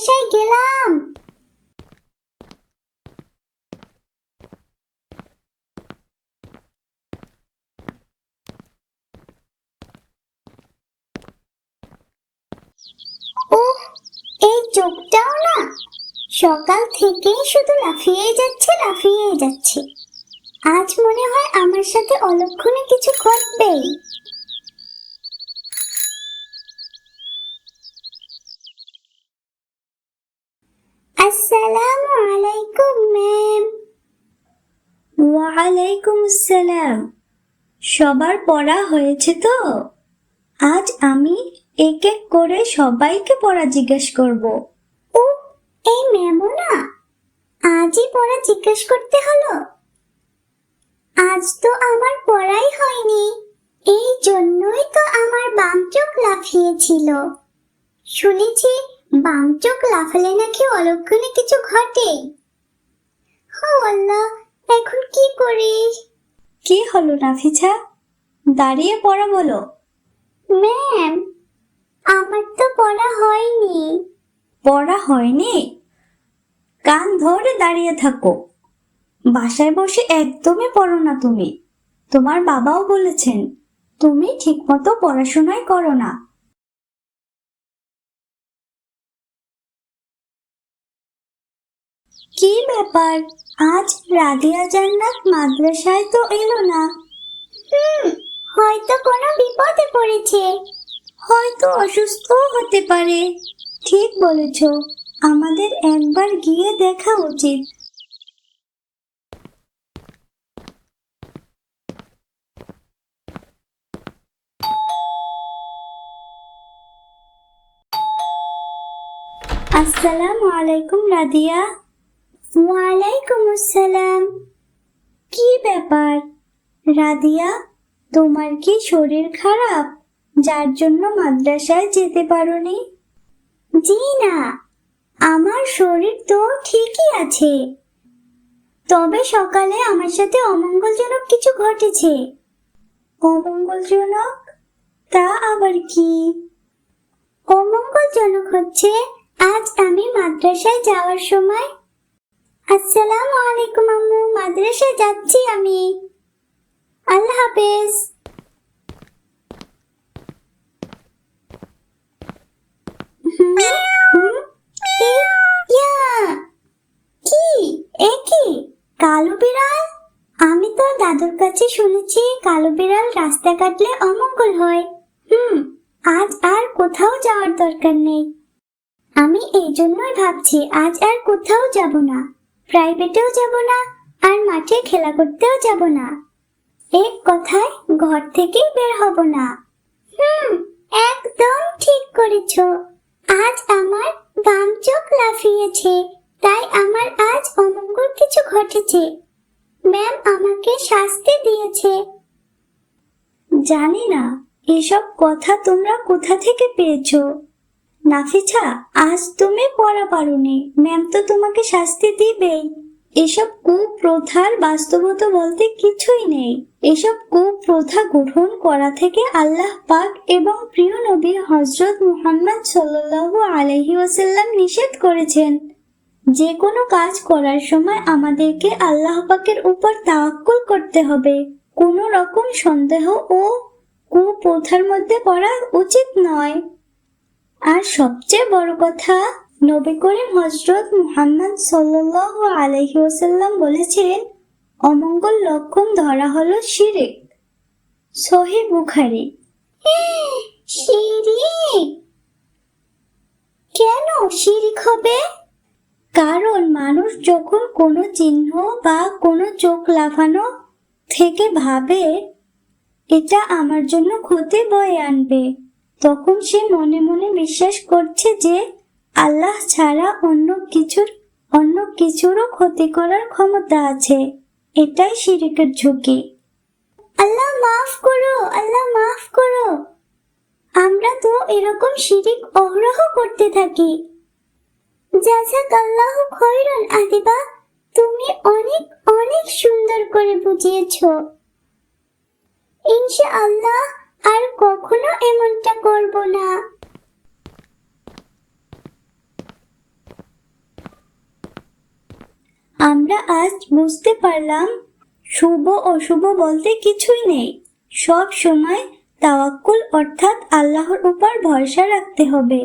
এসে গেলাম। ওহ, এই চোখটাও না। সকাল থেকেই শুধু লাফিয়ে যাচ্ছে লাফিয়ে যাচ্ছে। আজ মনে হয় আমার সাথে অলক্ষণে কিছু ঘটবেই। আসসালামু আলাইকুম ম্যাম ওয়ালাইকুম আসসালাম। সবার পড়া হয়েছে তো? আজ আমি এক এক করে সবাইকে পড়া জিজ্ঞেস করব। ও এই ম্যামও না আজই পড়া জিজ্ঞেস করতে হলো? আজ তো আমার পড়াই হয়নি এই জন্যই তো আমার বাম চোখ লাফিয়েছিল। শুনেছি বাম চোখ লাফালে নাকি অলক্ষণে কিছু ঘটে? আল্লাহ এখন কি করি কি হলো নাফিছা দাঁড়িয়ে পড়া বলো। ম্যাম আমার তো পড়া হয়নি। পড়া হয়নি? কান ধরে দাঁড়িয়ে থাকো। বাসায় বসে একদমই পড়ো না তুমি। তোমার বাবাও বলেছেন তুমি ঠিকমতো পড়াশোনাই করো না। কি ব্যাপার? আজ রাদিয়া জান্নাত মাদ্রাসায় তো এলো না। হুম হয়তো কোনো বিপদে পড়েছে। হয়তো অসুস্থও হতে পারে। ঠিক বলেছ আমাদের একবার গিয়ে দেখা উচিত। আসসালামু আলাইকুম রাদিয়া ওয়ালাইকুম আসসালাম। কি ব্যাপার? রাদিয়া তোমার কি শরীর খারাপ? যার জন্য মাদ্রাসায় যেতে পারোনি? জি না, আমার শরীর তো ঠিকই আছে। তবে সকালে আমার সাথে অমঙ্গলজনক কিছু ঘটেছে। অমঙ্গলজনক? তা আবার কি? অমঙ্গলজনক হচ্ছে, আজ আমি মাদ্রাসায় যাওয়ার সময় আসসালামু আলাইকুম আম্মু মাদ্রাসায় যাচ্ছি আমি। আল্লাহ হাফেজ। কালো বিড়াল? আমি তো দাদুর কাছে শুনেছি কালো বিড়াল রাস্তা কাটলে অমঙ্গল হয়। হুম, আজ আর কোথাও যাওয়ার দরকার নেই। আমি এই জন্যই ভাবছি আজ আর কোথাও যাব না। প্রাইভেটেও যাব না আর মাঠে খেলা করতেও যাব না। এক কথায় ঘর থেকেই বের হব না। হুম, একদম ঠিক করেছ। আজ আমার বাম চোখ লাফিয়েছে, তাই আমার আজ অমঙ্গল কিছু ঘটেছে। ম্যাম আমাকে শাস্তি দিয়েছে। জানি না, এসব কথা তোমরা কোথা থেকে পেয়েছ? নাফিছা আজ তুমি পড়া পারোনি। ম্যাম তো তোমাকে শাস্তি দিবেই। এসব কুপ্রথার বাস্তবতা বলতে কিছুই নেই। এসব কুপ্রথা গ্রহণ করা থেকে আল্লাহ পাক এবং প্রিয় নবী হজরত মুহাম্মদ সাল্লাল্লাহু আলহি ওয়াসাল্লাম নিষেধ করেছেন, যে কোনো কাজ করার সময় আমাদেরকে আল্লাহ পাকের উপর তাওয়াক্কুল করতে হবে। কোনো রকম সন্দেহ ও কুপ্রথার মধ্যে পড়া উচিত নয়। আর সবচেয়ে বড় কথা, নবী করিম হজরত মুহাম্মদ সাল্লাল্লাহু আলাইহি ওসাল্লাম বলেছেন অমঙ্গল লক্ষণ ধরা হলো শিরিক। সহি বুখারী। শিরিক? কেন শিরিক হবে? কারণ মানুষ যখন কোনো চিহ্ন বা কোনো চোখ লাফানো থেকে ভাবে, এটা আমার জন্য ক্ষতি বয়ে আনবে। তখন সে মনে মনে বিশ্বাস করছে যে আল্লাহ ছাড়া অন্য কিছুর, অন্য কিছুরও ক্ষতি করার ক্ষমতা আছে। এটাই শিরিকের ঝুঁকি। আল্লাহ মাফ করো, আল্লাহ মাফ করো। আমরা তো এরকম শিরিক অহরহ করতে থাকি। জাজাক আল্লাহ খৈরন আদিবা, তুমি অনেক অনেক সুন্দর করে বুঝিয়েছো। ইনশাআল্লাহ আর কখনো এমনটা করব না। আমরা আজ বুঝতে পারলাম, শুভ অশুভ বলতে কিছুই নেই। সব সময় তাওয়াক্কুল অর্থাৎ আল্লাহর উপর ভরসা রাখতে হবে।